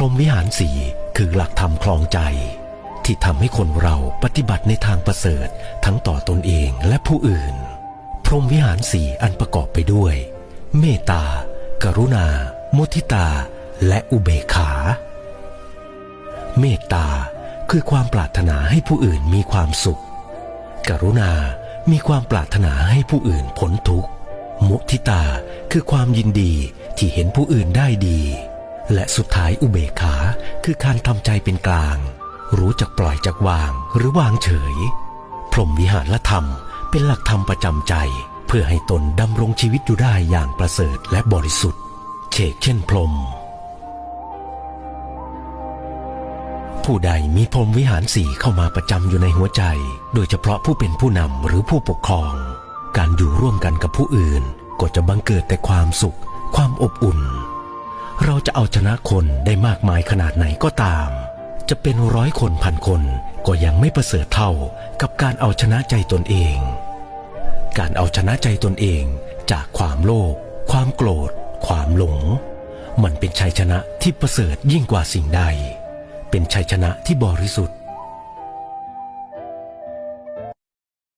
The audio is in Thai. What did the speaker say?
รหมวิหารสี่คือหลักธรรมคลองใจ ที่ทำให้คนเราปฏิบัติในทางประเสริฐทั้งต่อตนเองและผู้อื่น พรหมวิหารสี่อันประกอบไปด้วย เมตตา กรุณา มุทิตา และอุเบกขา เมตตาคือความปรารถนาให้ผู้อื่นมีความสุข กรุณา มีความปรารถนาให้ผู้อื่นพ้นทุกข์ มุทิตาคือความยินดีที่เห็นผู้อื่นได้ดี และสุดท้ายอุเบกขาคือการทำใจเป็นกลาง รู้จักปล่อยจักวางหรือวางเฉย พรหมวิหารธรรมเป็นหลักธรรมประจำใจ เพื่อให้ตนดำรงชีวิตอยู่ได้อย่างประเสริฐและบริสุทธิ์เชกเช่นพรหมผู้ใดมีพรหมวิหารสี่เข้ามาประจำอยู่ในหัวใจ โดยเฉพาะผู้เป็นผู้นำหรือผู้ปกครอง การอยู่ร่วมกันกับผู้อื่น ก็จะบังเกิดแต่ความสุข ความอบอุ่น เราจะเอาชนะคนได้มากมายขนาดไหนก็ตาม จะเป็นร้อยคนพันคนก็ยังไม่ประเสริฐเท่ากับการเอาชนะใจตนเอง การเอาชนะใจตนเองจากความโลภความโกรธ ความหลง มันเป็นชัยชนะที่ประเสริฐยิ่งกว่าสิ่งใด เป็นชัยชนะที่บริสุทธิ์